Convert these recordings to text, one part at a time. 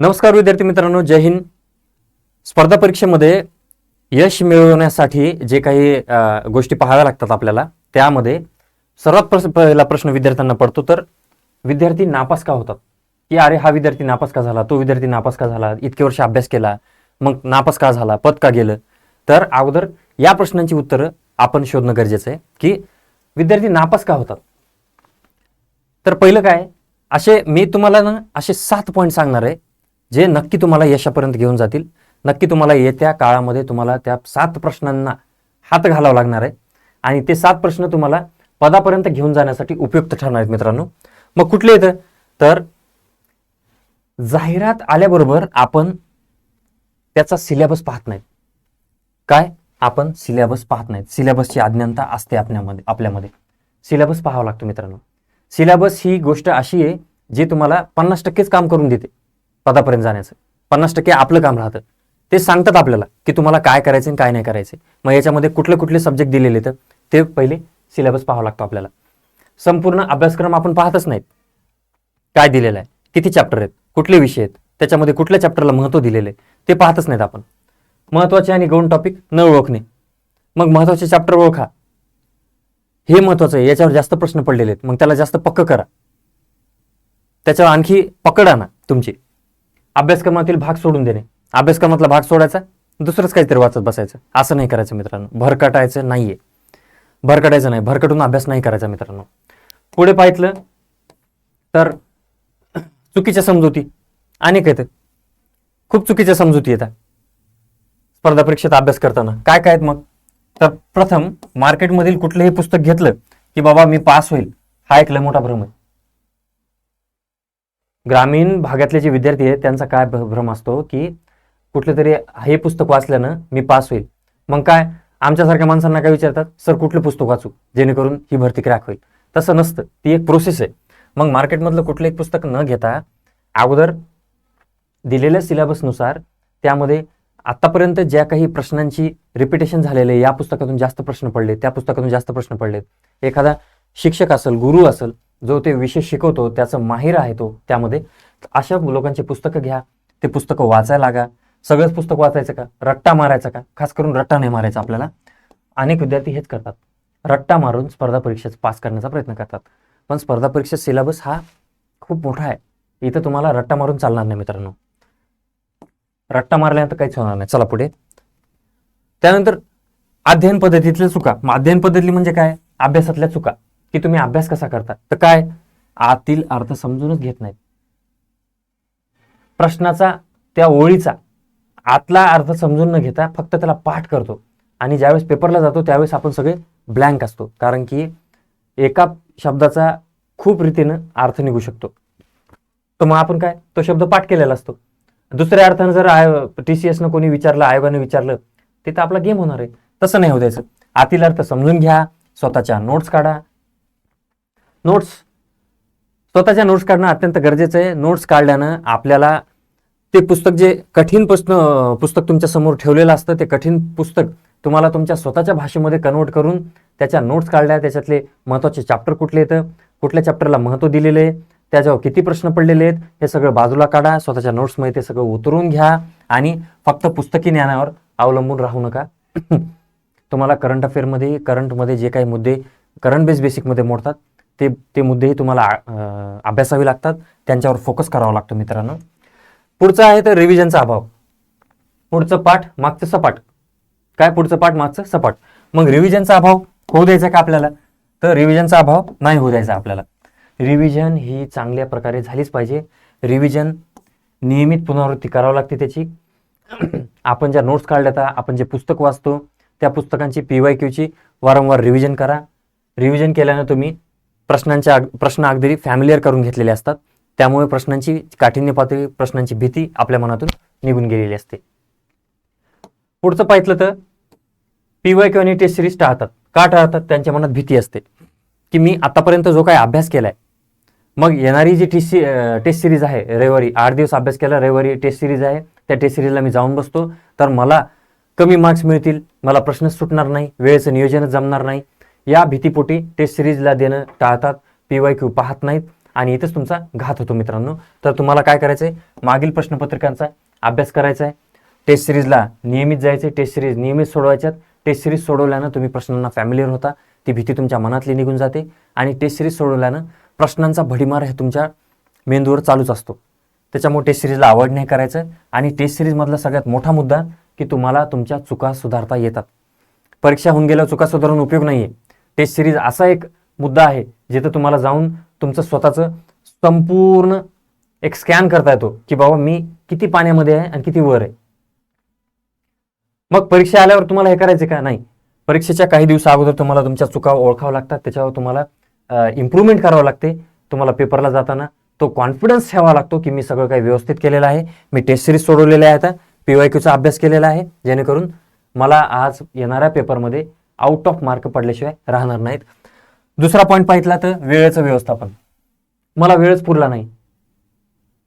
नमस्कार विद्यार्थी मित्रांनो जय हिंद. स्पर्धा परीक्षेमध्ये यश मिळवण्यासाठी जे काही गोष्टी पाहाव्या लागतात आपल्याला त्यामध्ये सर्वात प्रस- पहिला प्रश्न विद्यार्थ्यांना पडतो तर विद्यार्थी नापास का होतात? की अरे हा विद्यार्थी नापास का झाला? तो विद्यार्थी नापास का झाला? इतके वर्ष अभ्यास केला मग नापास का झाला? पद का गेलं? तर अगोदर या प्रश्नांची उत्तरं आपण शोधणं गरजेचं आहे की विद्यार्थी नापास का होतात? तर पहिलं काय? असे मी तुम्हाला ना असे सात पॉईंट सांगणार आहे जे नक्की तुम्हाला यशापर्यंत घेऊन जातील नक्की तुम्हाला येत्या काळामध्ये तुम्हाला त्या सात प्रश्नांना हात घालावा लागणार आहे. आणि ते सात प्रश्न तुम्हाला पदापर्यंत घेऊन जाण्यासाठी उपयुक्त ठरणार आहेत मित्रांनो. मग कुठले येतं तर जाहिरात आल्याबरोबर आपण त्याचा सिलेबस पाहत नाहीत. काय? आपण सिलेबस पाहत नाहीत. सिलेबसची अज्ञानता असते आपल्यामध्ये आपल्यामध्ये. सिलेबस पाहावा लागतो मित्रांनो. सिलेबस ही गोष्ट अशी आहे जी तुम्हाला पन्नास टक्केच काम करून देते. पदापर्यंत जाण्याचं. पन्नास टक्के आपलं काम राहतं. ते सांगतात आपल्याला की तुम्हाला काय करायचं आणि काय नाही करायचं. मग याच्यामध्ये कुठले कुठले सब्जेक्ट दिलेले तर ते पहिले सिलेबस पाहावा लागतो आपल्याला. संपूर्ण अभ्यासक्रम आपण पाहतच नाहीत. काय दिलेलं आहे? किती चॅप्टर आहेत? कुठले विषय आहेत? त्याच्यामध्ये कुठल्या चॅप्टरला महत्त्व दिलेलं आहे? ते पाहतच नाहीत आपण. महत्त्वाचे आणि गौण टॉपिक न ओळखणे. मग महत्त्वाचे चॅप्टर ओळखा. हे महत्वाचं आहे. याच्यावर जास्त प्रश्न पडलेले आहेत. मग त्याला जास्त पक्क करा. त्याच्यावर आणखी पकड आणा तुमची. अभ्यासक्रमातील भाग सोडून देणे. अभ्यासक्रमातला भाग सोडायचा दुसरंच काहीतरी वाचत बसायचं. असं नाही करायचं मित्रांनो. भरकटायचं नाहीये. भरकटायचं नाही. भरकटून अभ्यास नाही करायचा मित्रांनो. पुढे पाहितलं तर चुकीच्या समजुती. अनेक आहेत. खूप चुकीच्या समजुती येतात स्पर्धा परीक्षेत अभ्यास करताना. काय काय आहेत मग? तर प्रथम मार्केटमधील कुठलंही पुस्तक घेतलं की बाबा मी पास होईल. हा एक लय मोठा भ्रम आहे. ग्रामीण भागातले जे विद्यार्थी आहेत त्यांचा काय भ- भ्रम असतो की कुठलं तरी हे पुस्तक वाचल्यानं मी पास होईल. मग काय? आमच्यासारख्या माणसांना काय विचारतात? सर कुठलं पुस्तक वाचू? जेणेकरून ही भरती क्रॅक होईल. तसं नसतं. ती एक प्रोसेस आहे. मग मार्केटमधलं कुठलं एक पुस्तक न घेता अगोदर दिलेल्या सिलेबसनुसार त्यामध्ये आतापर्यंत ज्या काही प्रश्नांची रिपिटेशन झालेले आहे, या पुस्तकातून जास्त प्रश्न पडले त्या पुस्तकातून जास्त प्रश्न पडलेत. एखादा शिक्षक असेल गुरु असेल जो ते विषय शिकवतो त्याचं माहिर आहे तो त्यामध्ये. अशा लोकांची पुस्तकं घ्या ते पुस्तकं वाचायला लागा. सगळंच पुस्तक वाचायचं का? रट्टा मारायचा का? खास करून रट्टा नाही मारायचा आपल्याला. अनेक विद्यार्थी हेच करतात. रट्टा मारून स्पर्धा परीक्षेत पास करण्याचा प्रयत्न करतात. पण स्पर्धा परीक्षा सिलेबस हा खूप मोठा आहे. इथं तुम्हाला रट्टा मारून चालणार नाही मित्रांनो. रट्टा मारल्यानंतर काहीच होणार नाही. चला पुढे. त्यानंतर अध्ययन पद्धतीतल्या चुका. मग अध्ययन पद्धती म्हणजे काय? अभ्यासातल्या चुका. की तुम्ही अभ्यास कसा करता? तर काय? आतील अर्थ समजूनच घेत नाहीत. प्रश्नाचा त्या ओळीचा आतला अर्थ समजून न घेता फक्त त्याला पाठ करतो. आणि ज्यावेळेस पेपरला जातो त्यावेळेस आपण सगळे ब्लँक असतो. कारण की एका शब्दाचा खूप रीतीनं अर्थ निघू शकतो. तर मग आपण काय? तो शब्द पाठ केलेला असतो. दुसऱ्या अर्थानं जर आय टी सी एसनं कोणी विचारलं आयोगानं विचारलं ते तर आपला गेम होणार आहे. तसं नाही होऊ द्यायचं. आतील अर्थ समजून घ्या स्वतःच्या नोट्स काढा नोट्स. स्वतःच्या नोट्स काढणं अत्यंत गरजेचं आहे. नोट्स काढल्यानं आपल्याला ते पुस्तक जे कठीण पुस्तक पुस्तक तुमच्यासमोर ठेवलेलं असतं ते कठीण पुस्तक तुम्हाला तुमच्या स्वतःच्या भाषेमध्ये कन्वर्ट करून त्याच्या नोट्स काढल्या. त्याच्यातले महत्त्वाचे चॅप्टर कुठले येतं कुठल्या चॅप्टरला महत्त्व दिलेलं आहे? त्याच्यावर किती प्रश्न पडलेले आहेत? हे सगळं बाजूला काढा. स्वतःच्या नोट्समध्ये ते सगळं उतरून घ्या. आणि फक्त पुस्तकी ज्ञानावर अवलंबून राहू नका. तुम्हाला करंट अफेअरमध्ये करंटमध्ये जे काही मुद्दे करंट बेस बेसिकमध्ये मोडतात ते ते मुद्देही तुम्हाला अभ्यासावे लागतात. त्यांच्यावर फोकस करावा लागतो मित्रांनो. पुढचं आहे तर रिव्हिजनचा अभाव. पुढचं पाठ मागचं सपाट. काय पुढचं पाठ मागचं सपाट? मग रिव्हिजनचा अभाव होऊ द्यायचा का आपल्याला? तर रिव्हिजनचा अभाव नाही होऊ द्यायचा आपल्याला. रिव्हिजन ही चांगल्या प्रकारे झालीच पाहिजे. रिव्हिजन नियमित पुनरावृत्ती करावी लागते त्याची. आपण ज्या नोट्स काढल्या आपण जे पुस्तक वाचतो त्या पुस्तकांची पी वाय क्यूची वारंवार रिव्हिजन करा. रिव्हिजन केल्यानं तुम्ही प्रश्नांच्या प्रश्न अगदी फॅमिलियर करून घेतलेले असतात. त्यामुळे प्रश्नांची काठिण्य पातळी प्रश्नांची भीती आपल्या मनातून निघून गेलेली असते. पुढचं पाहिलं तर पीवाय किंवा क्यू आणि टेस्ट सिरीज टाळतात. का टाळतात? त्यांच्या मनात भीती असते. की मी आतापर्यंत जो काय अभ्यास केलाय मग येणारी जी टेस्ट टेस्ट सिरीज आहे रविवारी आठ दिवस अभ्यास केला रविवारी टेस्ट सिरीज आहे त्या टेस्ट सिरीजला मी जाऊन बसतो. तर मला कमी मार्क्स मिळतील मला प्रश्नच सुटणार नाही वेळेचं नियोजनच जमणार नाही. या भीतीपोटी टेस्ट सिरीजला देणं टाळतात पी वाय क्यू पाहत नाहीत आणि इथंच तुमचा घात होतो मित्रांनो. तर तुम्हाला काय करायचं आहे मागील प्रश्नपत्रिकांचा अभ्यास करायचा आहे टेस्ट सिरीजला नियमित जायचे टेस्ट सिरीज नियमित सोडवायच्यात. टेस्ट सिरीज सोडवल्यानं तुम्ही प्रश्नांना फॅमिलीवर होता. ती भीती तुमच्या मनातली निघून जाते आणि टेस्ट सिरीज सोडवल्यानं प्रश्नांचा भडीमार हे तुमच्या मेंदूवर चालूच असतो. त्याच्यामुळे टेस्ट सिरीजला आवड नाही करायचं आणि टेस्ट सिरीजमधला सगळ्यात मोठा मुद्दा की तुम्हाला तुमच्या चुका सुधारता येतात. परीक्षा होऊन गेल्यावर चुका सुधारून उपयोग नाही आहे टेस्ट सिरीज असा एक मुद्दा आहे जिथं तुम्हाला जाऊन तुमचं स्वतःचं संपूर्ण एक स्कॅन करता येतो की बाबा मी किती पाण्यामध्ये आहे आणि किती वर आहे. मग परीक्षा आल्यावर तुम्हाला हे करायचे का? नाही. परीक्षेच्या काही दिवसा अगोदर तुम्हाला तुमच्या चुका ओळखावं लागतात त्याच्यावर तुम्हाला इम्प्रूव्हमेंट करावं लागते. तुम्हाला पेपरला जाताना तो कॉन्फिडन्स ठेवावा लागतो की मी सगळं काही व्यवस्थित केलेलं आहे. मी टेस्ट सिरीज सोडवलेल्या आहेत. पी वाय क्यूचा अभ्यास केलेला आहे. जेणेकरून मला आज येणाऱ्या पेपरमध्ये आउट ऑफ मार्क पडल्याशिवाय राहणार नाहीत. दुसरा पॉईंट पाहितला तर वेळेचं व्यवस्थापन. मला वेळच पुरला नाही.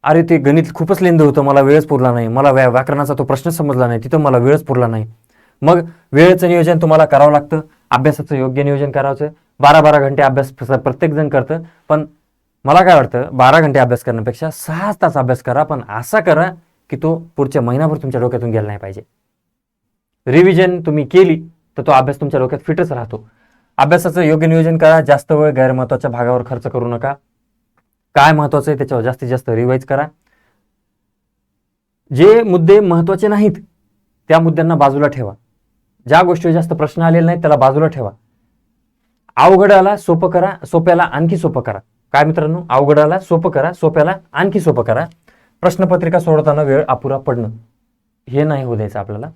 अरे ते गणित खूपच लेंद होतं मला वेळच पुरला नाही. मला व्या व्याकरणाचा तो प्रश्न समजला नाही तिथं मला वेळच पुरला नाही. मग वेळेचं नियोजन तुम्हाला करावं लागतं अभ्यासाचं योग्य नियोजन करायचं. बारा बारा घंटे अभ्यास प्रत्येक जण करतं पण मला काय वाटतं बारा घंटे अभ्यास करण्यापेक्षा सहा तास अभ्यास करा पण असा करा की तो पुढच्या महिनाभर तुमच्या डोक्यातून गेला नाही पाहिजे. रिव्हिजन तुम्ही केली तर तो अभ्यास तुमच्या डोक्यात फिटच राहतो. अभ्यासाचं योग्य नियोजन करा जास्त वेळ गैरमहत्वाच्या भागावर खर्च करू नका. काय महत्वाचं आहे त्याच्यावर जास्तीत जास्त रिवाईज करा. जे मुद्दे महत्त्वाचे नाहीत त्या मुद्द्यांना बाजूला ठेवा. ज्या गोष्टीवर जास्त प्रश्न आलेले नाहीत त्याला बाजूला ठेवा. अवघडाला सोपं करा सोप्याला आणखी सोपं करा. काय मित्रांनो? अवघडाला सोपं करा सोप्याला आणखी सोपं करा. प्रश्नपत्रिका सोडवताना वेळ अपुरा पडणं हे नाही होऊ द्यायचं आपल्याला.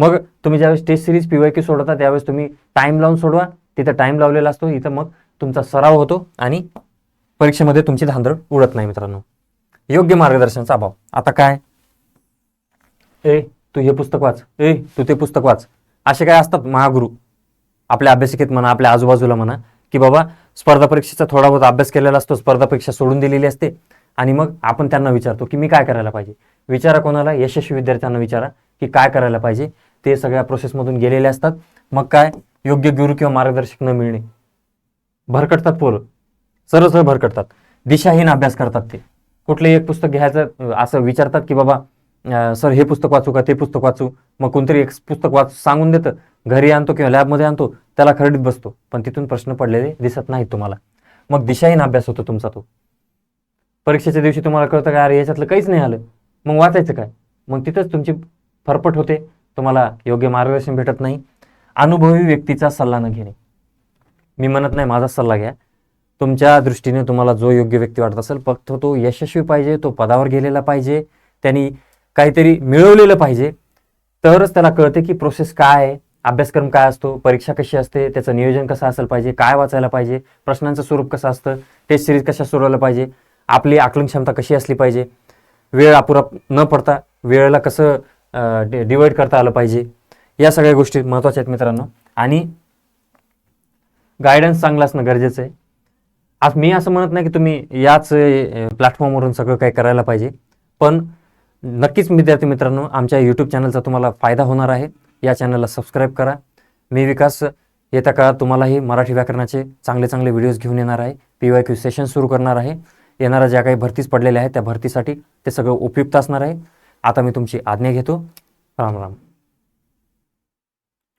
मग तुम्ही ज्यावेळेस टेस्ट सिरीज पीवाय क्यू सोडवता त्यावेळेस तुम्ही टाइम लावून सोडवा. तिथं टाइम लावलेला असतो. इथं मग तुमचा सराव होतो आणि परीक्षेमध्ये तुमची धांदळ उडत नाही मित्रांनो. योग्य मार्गदर्शनाचा अभाव. आता काय? ए तू हे पुस्तक वाच. ए तू ते पुस्तक वाच. असे काय असतात महागुरु. आपल्या अभ्यासिकेत म्हणा आपल्या आजूबाजूला म्हणा की बाबा स्पर्धा परीक्षेचा थोडा बहुत अभ्यास केलेला असतो स्पर्धा परीक्षा सोडून दिलेली असते. आणि मग आपण त्यांना विचारतो की मी काय करायला पाहिजे? विचारा कोणाला? यशस्वी विद्यार्थ्यांना विचारा की काय करायला पाहिजे? ते सगळ्या प्रोसेसमधून गेलेले असतात. मग काय? योग्य गुरु किंवा मार्गदर्शक न मिळणे. भरकटतात पोरं. सरळ सरळ भरकटतात. दिशाहीन अभ्यास करतात ते. कुठलंही एक पुस्तक घ्यायचं असं विचारतात की बाबा सर हे पुस्तक वाचू का? ते पुस्तक वाचू. मग कोणतरी एक पुस्तक वाच सांगून देतं. घरी आणतो किंवा लॅबमध्ये आणतो. त्याला खरडीत बसतो. पण तिथून प्रश्न पडलेले दिसत नाहीत तुम्हाला. मग दिशाहीन अभ्यास होतो तुमचा तो. परीक्षेच्या दिवशी तुम्हाला कळतं का अरे याच्यातलं काहीच नाही आलं. मग वाचायचं काय? मग तिथंच तुमची फरफट होते. तुम्हाला योग्य मार्गदर्शन भेटत नाही. अनुभवी व्यक्तीचा सल्ला न घेणे. मी म्हणत नाही माझा सल्ला घ्या. तुमच्या दृष्टीने तुम्हाला जो योग्य व्यक्ती वाटत असेल फक्त तो यशस्वी पाहिजे तो पदावर गेलेला पाहिजे त्यांनी काहीतरी मिळवलेलं पाहिजे. तरच त्याला कळते की प्रोसेस काय आहे अभ्यासक्रम काय असतो परीक्षा कशी असते त्याचं नियोजन कसं असेल पाहिजे काय वाचायला पाहिजे प्रश्नांचं स्वरूप कसं असतं टेस्ट सिरीज कशा सोडवायला पाहिजे आपली आकलन क्षमता कशी असली पाहिजे. वेळ अपुरा न पडता वेळेला कसं डिवाइड करता आलं पाहिजे. या सगळ्या गोष्टी महत्त्वाच्या आहेत मित्रांनो. आणि गायडन्स चांगला असणं गरजेचं आहे. आज मी असं म्हणत नाही की तुम्ही याच प्लॅटफॉर्मवरून सगळं काही करायला पाहिजे. पण नक्कीच विद्यार्थी मित्रांनो आमच्या यूट्यूब चॅनलचा तुम्हाला फायदा होणार आहे. या चॅनलला सबस्क्राईब करा. मी विकास येत्या काळात तुम्हालाही मराठी व्याकरणाचे चांगले चांगले व्हिडिओज घेऊन येणार आहे. पी वाय क्यू सेशन सुरू करणार आहे. येणाऱ्या ज्या काही भरतीच पडलेल्या आहेत त्या भरतीसाठी ते सगळं उपयुक्त असणार आहे. आता मी तुमची आज्ञा घेतो. राम राम.